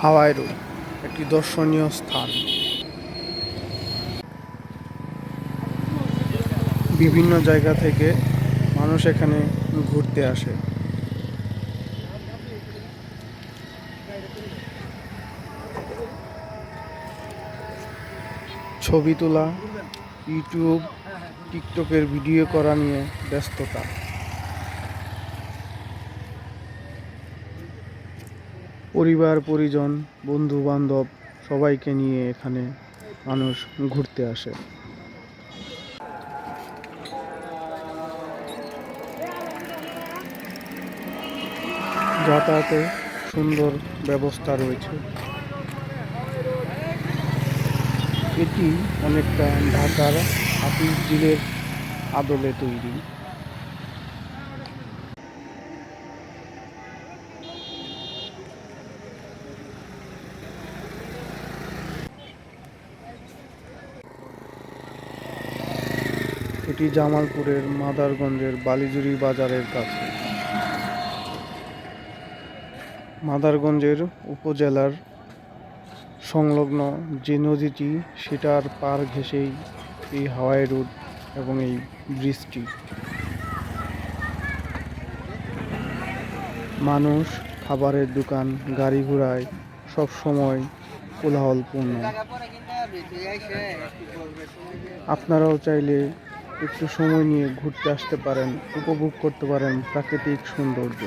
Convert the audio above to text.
হাওয়াই road একটি দর্শনীয় স্থান। বিভিন্ন জায়গা থেকে মানুষ এখানে ঘুরতে আসে। ছবি তোলা, ইউটিউব, টিকটকের ভিডিও করা নিয়ে ব্যস্ততা। পরিবার, পরিজন, বন্ধু, বান্ধব সবাইকে নিয়ে এখানে মানুষ ঘুরতে আসে। যাতায়াতে সুন্দর ব্যবস্থা রয়েছে। এটি অনেকটা ঢাকার হাতির ঝিলের আদলে তৈরি। এটি জামালপুরের মাদারগঞ্জের বালিজুরি বাজারের কাছে। মাদারগঞ্জের উপজেলার সংলগ্ন যে নদীটি সেটার পার ঘেঁষেই এই হাওয়াই রোড এবং এই ব্রিজটি। মানুষ, খাবারের দোকান, গাড়ি ঘোড়ায় সব সময় কোলাহলপূর্ণ। আপনারাও চাইলে একটু সময় নিয়ে ঘুরতে আসতে পারেন উপভোগ করতে পারেন প্রাকৃতিক সৌন্দর্য।